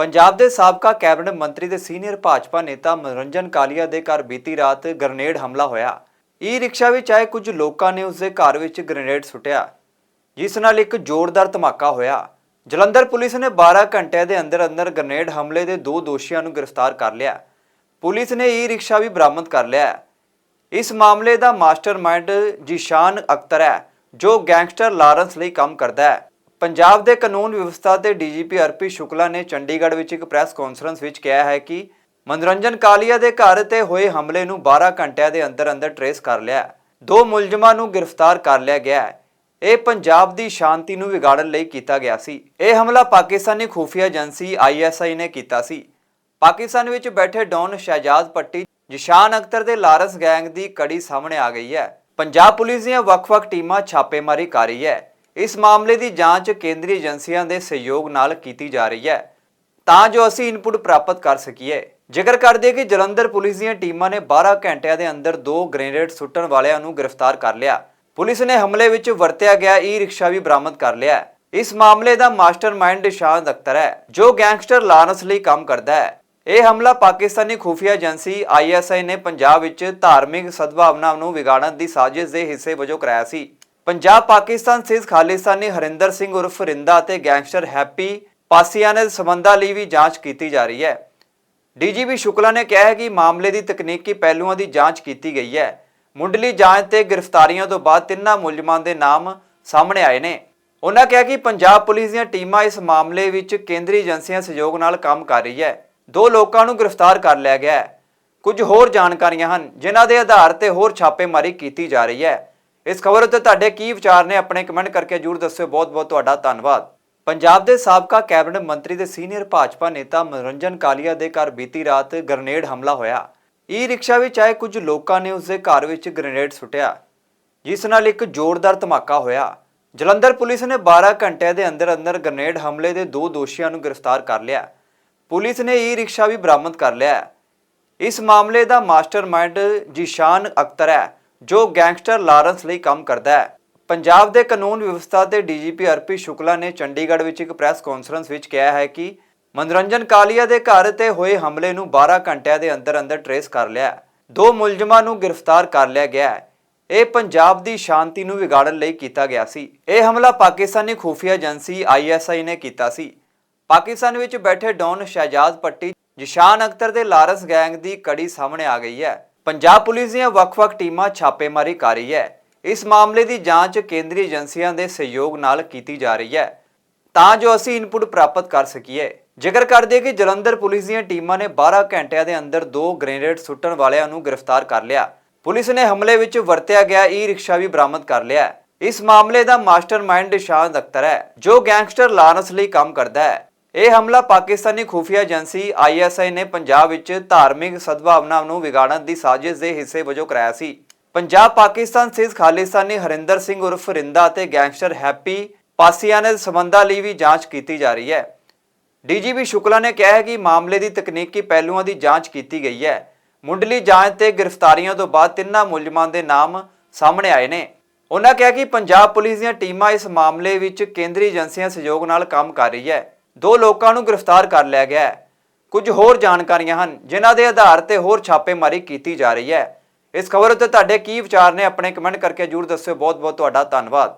ਪੰਜਾਬ ਦੇ ਸਾਬਕਾ ਕੈਬਨਿਟ ਮੰਤਰੀ ਤੇ ਸੀਨੀਅਰ ਭਾਜਪਾ ਨੇਤਾ ਮਨੋਰੰਜਨ ਕਾਲੀਆ ਦੇ ਘਰ ਬੀਤੀ ਰਾਤ ਗ੍ਰਨੇਡ ਹਮਲਾ ਹੋਇਆ। ਈ ਰਿਕਸ਼ਾ ਵਿੱਚ ਆਏ ਕੁਝ ਲੋਕਾਂ ਨੇ ਉਸ ਦੇ ਘਰ ਵਿੱਚ ਗ੍ਰਨੇਡ ਸੁੱਟਿਆ, ਜਿਸ ਨਾਲ ਇੱਕ ਜ਼ੋਰਦਾਰ ਧਮਾਕਾ ਹੋਇਆ। ਜਲੰਧਰ ਪੁਲਿਸ ਨੇ 12 ਘੰਟਿਆਂ ਦੇ ਅੰਦਰ ਅੰਦਰ ਗ੍ਰਨੇਡ ਹਮਲੇ ਦੇ ਦੋ ਦੋਸ਼ੀਆਂ ਨੂੰ ਗ੍ਰਿਫਤਾਰ ਕਰ ਲਿਆ। ਪੁਲਿਸ ਨੇ ਈ ਰਿਕਸ਼ਾ ਵੀ ਬਰਾਮਦ ਕਰ ਲਿਆ ਇਸ ਮਾਮਲੇ ਦਾ ਮਾਸਟਰਮਾਈਂਡ ਜਿਸ਼ਾਨ ਅਖਤਰ ਹੈ, ਜੋ ਗੈਂਗਸਟਰ ਲਾਰੈਂਸ ਲਈ ਕੰਮ ਕਰਦਾ ਹੈ। ਪੰਜਾਬ ਦੇ ਕਾਨੂੰਨ ਵਿਵਸਥਾ ਤੇ ਡੀਜੀਪੀ ਅਰਪੀ ਸ਼ੁਕਲਾ ਨੇ ਚੰਡੀਗੜ੍ਹ ਵਿੱਚ ਇੱਕ ਪ੍ਰੈਸ ਕਾਨਫਰੰਸ ਵਿੱਚ ਕਿਹਾ ਹੈ ਕਿ ਮਨੋਰੰਜਨ ਕਾਲੀਆ ਦੇ ਘਰ ਤੇ ਹੋਏ ਹਮਲੇ ਨੂੰ 12 ਘੰਟਿਆਂ ਦੇ ਅੰਦਰ ਅੰਦਰ ਟਰੇਸ ਕਰ ਲਿਆ ਦੋ ਮੁਲਜ਼ਮਾਂ ਨੂੰ ਗ੍ਰਿਫਤਾਰ ਕਰ ਲਿਆ ਗਿਆ ਹੈ। ਇਹ ਪੰਜਾਬ ਦੀ ਸ਼ਾਂਤੀ ਨੂੰ ਵਿਗਾੜਨ ਲਈ ਕੀਤਾ ਗਿਆ ਸੀ। ਇਹ ਹਮਲਾ ਪਾਕਿਸਤਾਨੀ ਖੂਫੀਆ ਏਜੰਸੀ ਆਈਐਸਆਈ ਨੇ ਕੀਤਾ ਸੀ। ਪਾਕਿਸਤਾਨ ਵਿੱਚ ਬੈਠੇ ਡੌਨ ਸ਼ਹਿਜਾਜ਼ ਪੱਟੀ ਜਿਸ਼ਾਨ ਅਖਤਰ ਦੇ ਲਾਰੈਂਸ ਗੈਂਗ ਦੀ ਕੜੀ ਸਾਹਮਣੇ ਆ ਗਈ ਹੈ। ਪੰਜਾਬ ਪੁਲਿਸ ਦੀਆਂ ਵੱਖ-ਵੱਖ ਟੀਮਾਂ ਛਾਪੇਮਾਰੀ ਕਰ ਰਹੀ ਹੈ। ਇਸ ਮਾਮਲੇ ਦੀ ਜਾਂਚ ਕੇਂਦਰੀ ਏਜੰਸੀਆਂ ਦੇ ਸਹਿਯੋਗ ਨਾਲ ਕੀਤੀ ਜਾ ਰਹੀ ਹੈ। ਤਾਂ ਜੋ ਅਸੀਂ ਇਨਪੁਟ ਪ੍ਰਾਪਤ ਕਰ ਸਕੀਏ। ਜ਼ਿਕਰ ਕਰਦੇ ਕਿ ਜਲੰਧਰ ਪੁਲਿਸ ਦੀਆਂ ਟੀਮਾਂ ਨੇ 12 ਘੰਟਿਆਂ ਦੇ ਅੰਦਰ ਦੋ ਗ੍ਰੇਨੇਡ ਸੁੱਟਣ ਵਾਲਿਆਂ ਨੂੰ ਗ੍ਰਿਫਤਾਰ ਕਰ ਲਿਆ। ਪੁਲਿਸ ਨੇ ਹਮਲੇ ਵਿੱਚ ਵਰਤਿਆ ਗਿਆ ਈ ਰਿਕਸ਼ਾ ਵੀ ਬਰਾਮਦ ਕਰ ਲਿਆ ਇਸ ਮਾਮਲੇ ਦਾ ਮਾਸਟਰਮਾਈਂਡ ਸ਼ਾਹਦ ਅਖਤਰ ਹੈ, ਜੋ ਗੈਂਗਸਟਰ ਲਾਨਸ ਲਈ ਕੰਮ ਕਰਦਾ ਹੈ। ਇਹ ਹਮਲਾ ਪਾਕਿਸਤਾਨੀ ਖੂਫੀਆ ਏਜੰਸੀ ਆਈਐਸਆਈ ਨੇ ਪੰਜਾਬ ਵਿੱਚ ਧਾਰਮਿਕ ਸਦਭਾਵਨਾ ਨੂੰ ਵਿਗਾੜਨ ਦੀ ਸਾਜ਼ਿਸ਼ ਦੇ ਹਿੱਸੇ ਵਜੋਂ ਕਰਾਇਆ ਸੀ। ਪੰਜਾਬ ਪਾਕਿਸਤਾਨ ਸਥਿਤ ਖਾਲਿਸਤਾਨੀ ਹਰਿੰਦਰ ਸਿੰਘ ਉਰਫ ਰਿੰਦਾ ਅਤੇ ਗੈਂਗਸਟਰ ਹੈਪੀ ਪਾਸੀਆਨੇ ਦੇ ਸਬੰਧਾਂ ਲਈ ਵੀ ਜਾਂਚ ਕੀਤੀ ਜਾ ਰਹੀ ਹੈ। ਡੀਜੀਪੀ ਸ਼ੁਕਲਾ ਨੇ ਕਿਹਾ ਹੈ ਕਿ ਮਾਮਲੇ ਦੀ ਤਕਨੀਕੀ ਪਹਿਲੂਆਂ ਦੀ ਜਾਂਚ ਕੀਤੀ ਗਈ ਹੈ। ਮੁੰਡਲੀ ਜਾਂਚ ਤੇ ਗ੍ਰਿਫਤਾਰੀਆਂ ਤੋਂ ਬਾਅਦ ਤਿੰਨਾਂ ਮੁਲਜ਼ਮਾਂ ਦੇ ਨਾਮ ਸਾਹਮਣੇ ਆਏ ਨੇ। ਉਹਨਾਂ ਕਿਹਾ ਕਿ ਪੰਜਾਬ ਪੁਲਿਸ ਦੀਆਂ ਟੀਮਾਂ ਇਸ ਮਾਮਲੇ ਵਿੱਚ ਕੇਂਦਰੀ ਏਜੰਸੀਆਂ ਸਹਿਯੋਗ ਨਾਲ ਕੰਮ ਕਰ ਰਹੀ ਹੈ। ਦੋ ਲੋਕਾਂ ਨੂੰ ਗ੍ਰਿਫਤਾਰ ਕਰ ਲਿਆ ਗਿਆ ਹੈ। ਕੁਝ ਹੋਰ ਜਾਣਕਾਰੀਆਂ ਹਨ, ਜਿਨ੍ਹਾਂ ਦੇ ਆਧਾਰ ਤੇ ਹੋਰ ਛਾਪੇਮਾਰੀ ਕੀਤੀ ਜਾ ਰਹੀ ਹੈ। ਇਸ ਖਬਰ ਉੱਤੇ ਤੁਹਾਡੇ ਕੀ ਵਿਚਾਰ ਨੇ ਆਪਣੇ ਕਮੈਂਟ ਕਰਕੇ ਜਰੂਰ ਦੱਸਿਓ। ਬਹੁਤ ਬਹੁਤ ਤੁਹਾਡਾ ਧੰਨਵਾਦ। ਪੰਜਾਬ ਦੇ ਸਾਬਕਾ ਕੈਬਨਿਟ ਮੰਤਰੀ ਤੇ ਸੀਨੀਅਰ ਭਾਜਪਾ ਨੇਤਾ ਮਨੋਰੰਜਨ ਕਾਲੀਆ ਦੇ ਘਰ ਬੀਤੀ ਰਾਤ ਗ੍ਰਨੇਡ ਹਮਲਾ ਹੋਇਆ। ਈ ਰਿਕਸ਼ਾ ਵਿੱਚ ਆਏ ਕੁਝ ਲੋਕਾਂ ਨੇ ਉਸ ਦੇ ਘਰ ਵਿੱਚ ਗ੍ਰਨੇਡ ਸੁੱਟਿਆ, ਜਿਸ ਨਾਲ ਇੱਕ ਜ਼ੋਰਦਾਰ ਧਮਾਕਾ ਹੋਇਆ। ਜਲੰਧਰ ਪੁਲਿਸ ਨੇ 12 ਘੰਟਿਆਂ ਦੇ ਅੰਦਰ ਅੰਦਰ ਗ੍ਰਨੇਡ ਹਮਲੇ ਦੇ ਦੋ ਦੋਸ਼ੀਆਂ ਨੂੰ ਗ੍ਰਿਫਤਾਰ ਕਰ ਲਿਆ। ਪੁਲਿਸ ਨੇ ਈ ਰਿਕਸ਼ਾ ਵੀ ਬਰਾਮਦ ਕਰ ਲਿਆ। ਇਸ ਮਾਮਲੇ ਦਾ ਮਾਸਟਰਮਾਈਂਡ ਜਿਸ਼ਾਨ ਅਖਤਰ ਹੈ। ਜੋ ਗੈਂਗਸਟਰ ਲਾਰੈਂਸ ਲਈ ਕੰਮ ਕਰਦਾ ਹੈ। ਪੰਜਾਬ ਦੇ ਕਾਨੂੰਨ ਵਿਵਸਥਾ ਤੇ ਡੀਜੀਪੀ ਅਰਪੀ ਸ਼ੁਕਲਾ ਨੇ ਚੰਡੀਗੜ੍ਹ ਵਿੱਚ ਇੱਕ ਪ੍ਰੈਸ ਕਾਨਫਰੰਸ ਵਿੱਚ ਕਿਹਾ ਹੈ ਕਿ ਮਨੋਰੰਜਨ ਕਾਲੀਆ ਦੇ ਘਰ ਤੇ ਹੋਏ ਹਮਲੇ ਨੂੰ 12 ਘੰਟਿਆਂ ਦੇ ਅੰਦਰ ਅੰਦਰ ਟਰੇਸ ਕਰ ਲਿਆ ਦੋ ਮੁਲਜ਼ਮਾਂ ਨੂੰ ਗ੍ਰਿਫਤਾਰ ਕਰ ਲਿਆ ਗਿਆ ਹੈ। ਇਹ ਪੰਜਾਬ ਦੀ ਸ਼ਾਂਤੀ ਨੂੰ ਵਿਗਾੜਨ ਲਈ ਕੀਤਾ ਗਿਆ ਸੀ। ਇਹ ਹਮਲਾ ਪਾਕਿਸਤਾਨੀ ਖੂਫੀਆ ਏਜੰਸੀ ਆਈਐਸਆਈ ਨੇ ਕੀਤਾ ਸੀ। ਪਾਕਿਸਤਾਨ ਵਿੱਚ ਬੈਠੇ ਡੌਨ ਸ਼ਹਿਜਾਜ਼ ਪੱਟੀ ਜਿਸ਼ਾਨ ਅਖਤਰ ਦੇ ਲਾਰੈਂਸ ਗੈਂਗ ਦੀ ਕੜੀ ਸਾਹਮਣੇ ਆ ਗਈ ਹੈ। ਪੰਜਾਬ ਪੁਲਿਸ ਦੀਆਂ ਵੱਖ-ਵੱਖ ਟੀਮਾਂ ਛਾਪੇਮਾਰੀ ਕਰ ਰਹੀ ਹੈ। ਇਸ ਮਾਮਲੇ ਦੀ ਜਾਂਚ ਕੇਂਦਰੀ ਏਜੰਸੀਆਂ ਦੇ ਸਹਿਯੋਗ ਨਾਲ ਕੀਤੀ ਜਾ ਰਹੀ ਹੈ। ਤਾਂ ਜੋ ਅਸੀਂ ਇਨਪੁਟ ਪ੍ਰਾਪਤ ਕਰ ਸਕੀਏ। ਜ਼ਿਕਰ ਕਰਦੇ ਕਿ ਜਲੰਧਰ ਪੁਲਿਸ ਦੀਆਂ ਟੀਮਾਂ ਨੇ 12 ਘੰਟਿਆਂ ਦੇ ਅੰਦਰ ਦੋ ਗ੍ਰੇਨੇਡ ਸੁੱਟਣ ਵਾਲਿਆਂ ਨੂੰ ਗ੍ਰਿਫਤਾਰ ਕਰ ਲਿਆ। ਪੁਲਿਸ ਨੇ ਹਮਲੇ ਵਿੱਚ ਵਰਤਿਆ ਗਿਆ ਈ ਰਿਕਸ਼ਾ ਵੀ ਬਰਾਮਦ ਕਰ ਲਿਆ। ਇਸ ਮਾਮਲੇ ਦਾ ਮਾਸਟਰਮਾਈਂਡ ਸ਼ਾਹਦ ਅਖਤਰ ਹੈ, ਜੋ ਗੈਂਗਸਟਰ ਲਾਰੈਂਸ ਲਈ ਕੰਮ ਕਰਦਾ ਹੈ। ਇਹ ਹਮਲਾ ਪਾਕਿਸਤਾਨੀ ਖੂਫੀਆ ਏਜੰਸੀ ਆਈਐਸਆਈ ਨੇ ਪੰਜਾਬ ਵਿੱਚ ਧਾਰਮਿਕ ਸਦਭਾਵਨਾ ਨੂੰ ਵਿਗਾੜਨ ਦੀ ਸਾਜ਼ਿਸ਼ ਦੇ ਹਿੱਸੇ ਵਜੋਂ ਕਰਾਇਆ ਸੀ। ਪੰਜਾਬ, ਪਾਕਿਸਤਾਨ ਸਥਿਤ ਖਾਲਿਸਤਾਨੀ ਹਰਿੰਦਰ ਸਿੰਘ ਉਰਫ ਰਿੰਦਾ ਅਤੇ ਗੈਂਗਸਟਰ ਹੈਪੀ ਪਾਸੀਆਨੇ ਦੇ ਸਬੰਧਾਂ ਲਈ ਵੀ ਜਾਂਚ ਕੀਤੀ ਜਾ ਰਹੀ ਹੈ। ਡੀਜੀਪੀ ਸ਼ੁਕਲਾ ਨੇ ਕਿਹਾ ਹੈ ਕਿ ਮਾਮਲੇ ਦੀ ਤਕਨੀਕੀ ਪਹਿਲੂਆਂ ਦੀ ਜਾਂਚ ਕੀਤੀ ਗਈ ਹੈ। ਮੁੰਡਲੀ ਜਾਂਚ ਤੇ ਗ੍ਰਿਫਤਾਰੀਆਂ ਤੋਂ ਬਾਅਦ ਤਿੰਨਾਂ ਮੁਲਜ਼ਮਾਂ ਦੇ ਨਾਮ ਸਾਹਮਣੇ ਆਏ ਨੇ। ਉਹਨਾਂ ਕਿਹਾ ਕਿ ਪੰਜਾਬ ਪੁਲਿਸ ਦੀਆਂ ਟੀਮਾਂ ਇਸ ਮਾਮਲੇ ਵਿੱਚ ਕੇਂਦਰੀ ਏਜੰਸੀਆਂ ਸਹਿਯੋਗ ਨਾਲ ਕੰਮ ਕਰ ਰਹੀ ਹੈ। ਦੋ ਲੋਕਾਂ ਨੂੰ ਗ੍ਰਿਫਤਾਰ ਕਰ ਲਿਆ ਗਿਆ ਹੈ। ਕੁਝ ਹੋਰ ਜਾਣਕਾਰੀਆਂ ਹਨ, ਜਿਨ੍ਹਾਂ ਦੇ ਆਧਾਰ ਤੇ ਹੋਰ ਛਾਪੇਮਾਰੀ ਕੀਤੀ ਜਾ ਰਹੀ ਹੈ। ਇਸ ਖਬਰ ਉੱਤੇ ਤੁਹਾਡੇ ਕੀ ਵਿਚਾਰ ਨੇ, ਆਪਣੇ ਕਮੈਂਟ ਕਰਕੇ ਜਰੂਰ ਦੱਸਿਓ। ਬਹੁਤ ਬਹੁਤ ਤੁਹਾਡਾ ਧੰਨਵਾਦ।